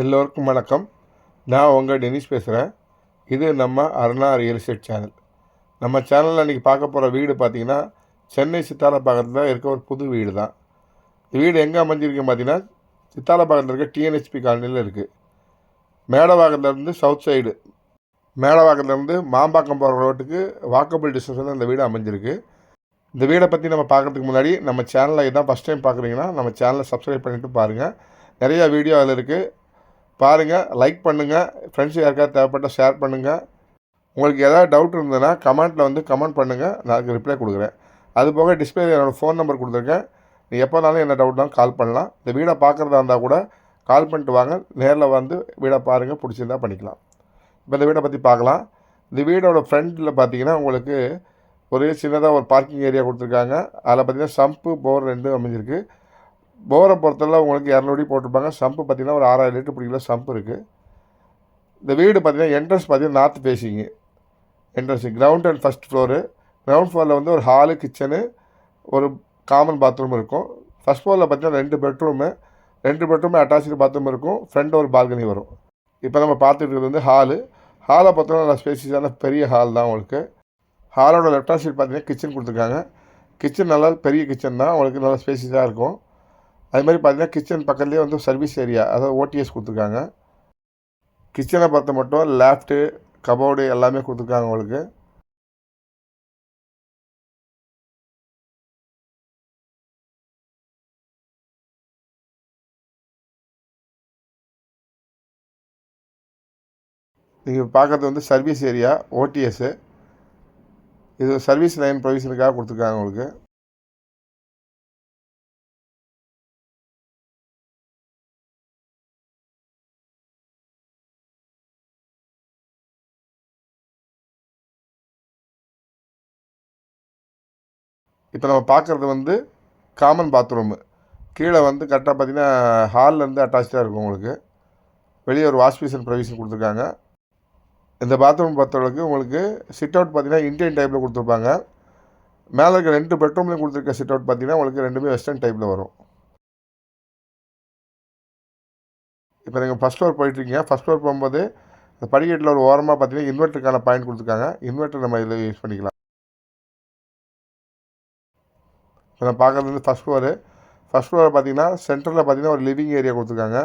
எல்லோருக்கும் வணக்கம். நான் உங்கள் டெனிஸ் பேசுகிறேன் இது நம்ம அருணா ரியல் எஸ்டேட் சேனல். நம்ம சேனலில் இன்றைக்கி பார்க்க போகிற வீடு பார்த்திங்கன்னா சென்னை சித்தாலப்பாக்கத்தில் இருக்க ஒரு புது வீடு தான். வீடு எங்கே அமைஞ்சிருக்கு பார்த்தீங்கன்னா சித்தாலப்பாக்கத்தில் இருக்க டிஎன்ஹெச்பி காலனியில் இருக்குது மேடவாக்கத்துலேருந்து சவுத் சைடு மேடவாக்கத்துலேருந்து மாம்பாக்கம் போகிற ரோட்டுக்கு வாக்கபிள் டிஸ்டன்ஸில் இந்த வீடு அமைஞ்சிருக்கு. இந்த வீடை பற்றி நம்ம பார்க்குறதுக்கு முன்னாடி நம்ம சேனலை இதான் ஃபஸ்ட் டைம் பார்க்குறீங்கன்னா நம்ம சேனலை சப்ஸ்கிரைப் பண்ணிவிட்டு பாருங்கள் நிறையா வீடியோ அதில் இருக்குது பாருங்கள் லைக் பண்ணுங்கள் ஃப்ரெண்ட்ஸ் யாருக்காவது தேவைப்பட்ட ஷேர் பண்ணுங்கள் உங்களுக்கு ஏதாவது டவுட் இருந்ததுன்னா கமெண்ட்டில் வந்து கமெண்ட் பண்ணுங்கள் நான் அதுக்கு ரிப்ளை கொடுக்குறேன். அது போக டிஸ்பிளே என்னோடய ஃபோன் நம்பர் கொடுத்துருக்கேன். நீ எப்போனாலும் என்ன டவுட்னாலும் கால் பண்ணலாம். இந்த வீடை பார்க்குறதா இருந்தால் கூட கால் பண்ணிட்டு வாங்க. நேரில் வந்து வீடை பாருங்கள் பிடிச்சிருந்தா பண்ணிக்கலாம். இப்போ இந்த வீடை பற்றி பார்க்கலாம். இந்த வீடோட ஃப்ரண்ட்டில் பார்த்தீங்கன்னா உங்களுக்கு ஒரு சின்னதாக ஒரு பார்க்கிங் ஏரியா கொடுத்துருக்காங்க. அதில் பார்த்தீங்கன்னா சம்பு போர் ரெண்டும் அமைஞ்சிருக்கு. போரை பொறுத்தெல்லாம் உங்களுக்கு இரநூறு போட்டிருப்பாங்க. சம்பு பார்த்தீங்கன்னா ஒரு ஆறாயிரம் லிட்டர் பிடிக்கல சம்பு இருக்குது இந்த வீடு பார்த்திங்கன்னா என்ட்ரன்ஸ் பார்த்தீங்கன்னா north facing entrance ground and first floor ground ஃப்ளோரில் வந்து ஒரு ஹாலு கிச்சனு ஒரு காமன் பாத்ரூம் இருக்கும். ஃபஸ்ட் ஃப்ளோரில் பார்த்தீங்கன்னா ரெண்டு பெட்ரூமு ரெண்டு பெட்ரூமே அட்டாச்சு பாத்ரூம் இருக்கும். ஃப்ரண்ட் ஒரு பால்கனி வரும். இப்போ நம்ம பார்த்துட்டு இருக்கிறது வந்து ஹாலு ஹாலை பார்த்தோன்னா நல்லா ஸ்பேசியஸான பெரிய ஹால் தான் உங்களுக்கு. ஹாலோட லெஃப்ட் ஹேண்ட் சைட் பார்த்தீங்கன்னா கிச்சன் கொடுத்துருக்காங்க. கிச்சன் நல்லா பெரிய கிச்சன் தான். உங்களுக்கு நல்லா ஸ்பேசியஸாக இருக்கும். அது மாதிரி பார்த்தீங்கன்னா கிச்சன் பக்கத்துலேயே வந்து சர்வீஸ் ஏரியா அதாவது ஓடிஎஸ் கொடுத்துருக்காங்க. கிச்சனை பார்த்த மட்டும் லேஃப்ட்டு கபோர்டு எல்லாமே கொடுத்துருக்காங்க உங்களுக்கு. நீங்கள் பார்க்குறது வந்து சர்வீஸ் ஏரியா ஓடிஎஸ்ஸு இது சர்வீஸ் லைன் ப்ரொவிஷனுக்காக கொடுத்துருக்காங்க உங்களுக்கு. இப்போ நம்ம பார்க்குறது வந்து காமன் பாத்ரூமு கீழே வந்து கரெக்டாக பார்த்தீங்கன்னா ஹால்லேருந்து அட்டாச்சாக இருக்கும் உங்களுக்கு. வெளியே ஒரு வாஷ் பேஷன் ப்ரொவிஷன் கொடுத்துருக்காங்க. இந்த பாத்ரூம் பொறுத்தளவுக்கு உங்களுக்கு சிட் அவுட் பார்த்தீங்கன்னா இந்தியன் டைப்பில் கொடுத்துருப்பாங்க. மேலே இருக்க ரெண்டு பெட்ரூம்லையும் கொடுத்துருக்க சிட் அவுட் பார்த்தீங்கன்னா உங்களுக்கு ரெண்டுமே வெஸ்டர்ன் டைப்பில் வரும். இப்போ நீங்கள் ஃபஸ்ட் ஃப்ளோர் போயிட்டுருக்கீங்க. ஃபஸ்ட் ஃப்ளோர் போகும்போது இந்த படிக்கட்டில் ஒரு ஓரமாக பார்த்தீங்கன்னா இன்வெர்ட்டருக்கான பாயிண்ட் கொடுத்துருக்காங்க. இன்வெர்ட்டர் நம்ம இதில் யூஸ் பண்ணிக்கலாம். நான் பார்க்குறது வந்து ஃபஸ்ட் ஃப்ளோரு ஃபஸ்ட் ஃப்ளோரில் பார்த்தீங்கன்னா சென்டரில் பார்த்தீங்கன்னா ஒரு லிவிங் ஏரியா கொடுத்துருக்காங்க.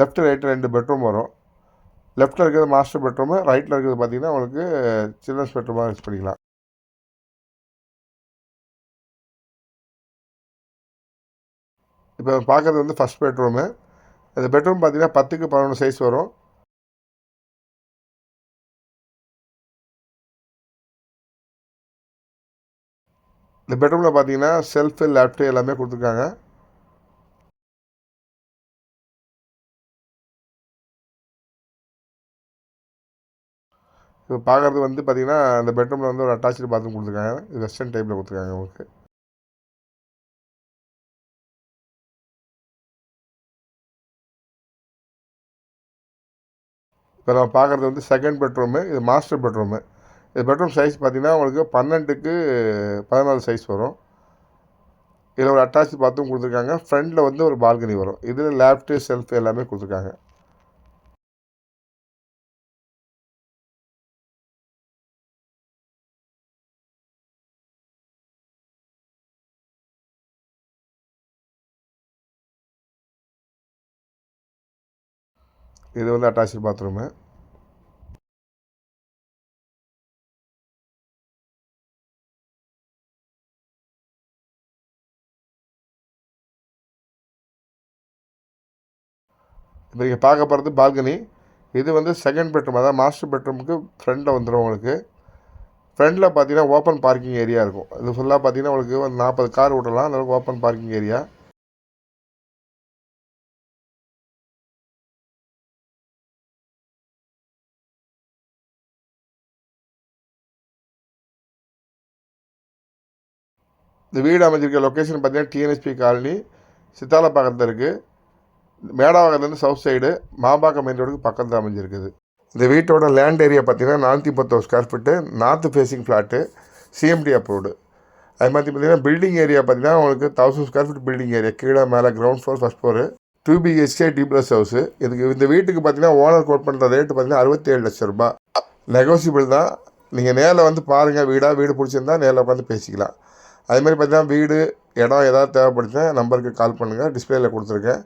லெஃப்ட் ரைட்டு ரெண்டு பெட்ரூம் வரும். லெஃப்ட்டில் இருக்கிறது மாஸ்டர் பெட்ரூமு ரைட்டில் இருக்கிறது பார்த்தீங்கன்னா உங்களுக்கு சில்ட்ரன்ஸ் பெட்ரூமாக யூஸ் பண்ணிக்கலாம். இப்போ பார்க்குறது வந்து ஃபஸ்ட் பெட்ரூமு இந்த பெட்ரூம் பார்த்தீங்கன்னா பத்துக்கு பதினொன்று சைஸ் வரும். இந்த பெட்ரூமில் பார்த்தீங்கன்னா செல்ஃபு லேப்டு எல்லாமே கொடுத்துருக்காங்க. இப்போ பார்க்குறது வந்து பார்த்தீங்கன்னா அந்த பெட்ரூமில் வந்து ஒரு அட்டாச்சு பாத்ரூம் கொடுத்துருக்காங்க. இது வெஸ்டர்ன் டைப்பில் கொடுத்துருக்காங்க உங்களுக்கு. இப்போ நம்ம பார்க்குறது வந்து செகண்ட் பெட்ரூமு இது மாஸ்டர் பெட்ரூமு இது பெட்ரூம் சைஸ் பார்த்தீங்கன்னா உங்களுக்கு பன்னெண்டுக்கு பதினாலு சைஸ் வரும். இதில் ஒரு அட்டாச் பாத்ரூம் கொடுத்துருக்காங்க. ஃப்ரண்ட்டில் வந்து ஒரு பால்கனி வரும். இதில் லேப்டு செல்ஃப் எல்லாமே கொடுத்துருக்காங்க. இது வந்து அட்டாச்சு பாத்ரூமு இப்போ நீங்கள் பார்க்க போகிறது பால்கனி. இது வந்து செகண்ட் பெட்ரூம் அதாவது மாஸ்டர் பெட்ரூமுக்கு ஃப்ரெண்டில் வந்துடும் உங்களுக்கு. ஃப்ரண்டில் பார்த்தீங்கன்னா ஓப்பன் பார்க்கிங் ஏரியா இருக்கும். இது ஃபுல்லாக பார்த்தீங்கன்னா உங்களுக்கு ஒரு நாற்பது கார் விடலாம் அந்தளவுக்கு ஓப்பன் பார்க்கிங் ஏரியா இந்த வீடு அமைஞ்சிருக்க லொக்கேஷன் பார்த்தீங்கன்னா டிஎன்எஸ்பி காலனி. சித்தாலப்பாக்கத்தில் இருக்குது மேடாவாக்கத்துலேருந்து சவுத் சைடு மாம்பாக்கம் மெயின் ரோடுக்கு பக்கத்தில் அமைஞ்சிருக்குது. இந்த வீட்டோட லேண்ட் ஏரியா பார்த்தீங்கன்னா நானூற்றி பத்தொரு square feet north facing flat CMD approved அது மாதிரி பார்த்தீங்கன்னா பில்டிங் ஏரியா பார்த்தீங்கன்னா உங்களுக்கு thousand square feet building area கீழே மேலே ground floor first floor two BHK duplex house இதுக்கு இந்த வீட்டுக்கு பார்த்தீங்கன்னா ஓனர் கோட் பண்ணுற ரேட்டு பார்த்தீங்கன்னா அறுபத்தேழு லட்ச ரூபாய். நெகோசியபிள் தான். நீங்கள் நேரில் வந்து பாருங்கள் வீடாக வீடு பிடிச்சிருந்தா நேரில் உட்காந்து பேசிக்கலாம். அதேமாதிரி பார்த்தீங்கன்னா வீடு இடம் ஏதாவது தேவைப்படுச்சுன்னா நம்பருக்கு கால் பண்ணுங்கள் டிஸ்பிளேயில் கொடுத்துருக்கேன்.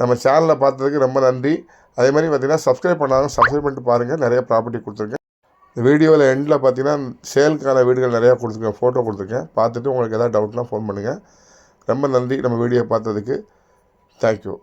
நம்ம சேனலில் பார்த்ததுக்கு ரொம்ப நன்றி. அதே மாதிரி பார்த்தீங்கன்னா சப்ஸ்கிரைப் பண்ணாலும் சப்ஸ்கிரைப் பண்ணிட்டு பாருங்கள் நிறைய ப்ராப்பர்ட்டி கொடுத்துருக்கேன். இந்த வீடியோவில் எண்டில் பார்த்தீங்கன்னா சேலுக்கான வீடுகள் நிறையா கொடுத்துருக்கேன். ஃபோட்டோ கொடுத்துருக்கேன். பார்த்துட்டு உங்களுக்கு எதாவது டவுட்னா ஃபோன் பண்ணுங்கள் ரொம்ப நன்றி நம்ம வீடியோ பார்த்ததுக்கு. தேங்க்யூ